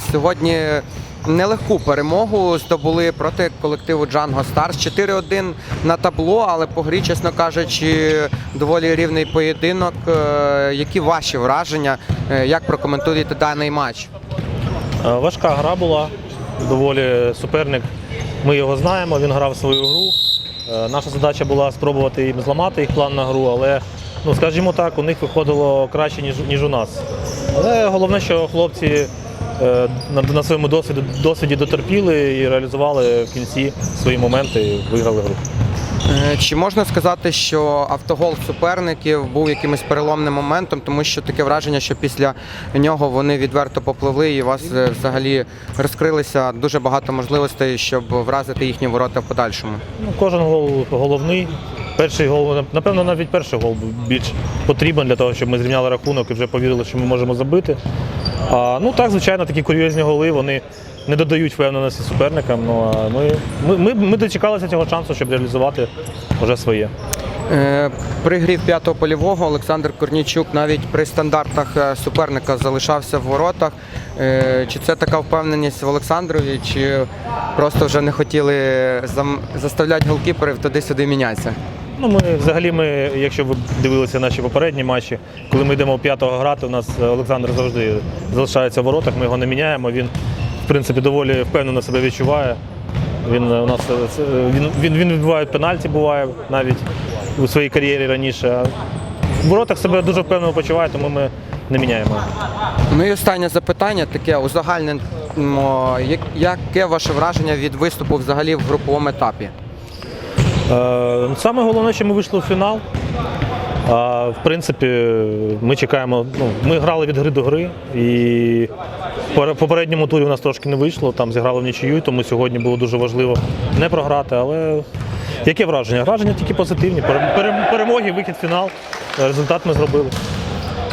Сьогодні нелегку перемогу здобули проти колективу Джанго Старс. 4-1 на табло, але по грі, чесно кажучи, доволі рівний поєдинок. Е, Які ваші враження? Е, Як прокоментуєте даний матч? Е, Важка гра була, доволі суперник. Ми його знаємо, він грав свою гру. Наша задача була спробувати їм зламати їх план на гру, але, ну, скажімо так, у них виходило краще, ніж, ніж у нас. Але головне, що хлопці на, на своєму досвіді, досвіді дотерпіли і реалізували в кінці свої моменти і виграли гру. Е, Чи можна сказати, що автогол суперників був якимось переломним моментом, тому що таке враження, що після нього вони відверто попливли і у вас е, взагалі розкрилися дуже багато можливостей, щоб вразити їхні ворота в подальшому? Ну, кожен гол головний. Перший гол, напевно, навіть перший гол був більш потрібен для того, щоб ми зрівняли рахунок і вже повірили, що ми можемо забити. А, ну так, звичайно, такі курйозні голи вони не додають впевненості суперникам. Ну, а ми, ми, ми, ми дочекалися цього шансу, щоб реалізувати вже своє. Е, При грі в п'ятого польового Олександр Корнічук навіть при стандартах е, суперника залишався в воротах. Е, Чи це така впевненість в Олександрові, чи просто вже не хотіли заставляти голкіперів туди-сюди мінятися? Ну, ми взагалі, ми, якщо ви дивилися наші попередні матчі, коли ми йдемо п'ятого грати, у нас Олександр завжди залишається в воротах, ми його не міняємо. Він, в принципі, доволі впевнено себе відчуває. Він у нас е, він, він, він відбуває пенальті, буває навіть у своїй кар'єрі раніше. В воротах себе дуже впевнено почуває, тому ми не міняємо. Ну і останнє запитання таке узагальнено. Як- Яке ваше враження від виступу взагалі в груповому етапі? Е, Саме головне, що ми вийшли в фінал. В принципі, ми чекаємо. Ну, ми грали від гри до гри, і в попередньому турі у нас трошки не вийшло, там зіграли в нічию, тому сьогодні було дуже важливо не програти. Але яке враження? Враження тільки позитивні. Пере- пере- Перемоги, вихід фінал. Результат ми зробили.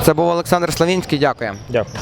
Це був Олександр Славінський. Дякую. Дякую.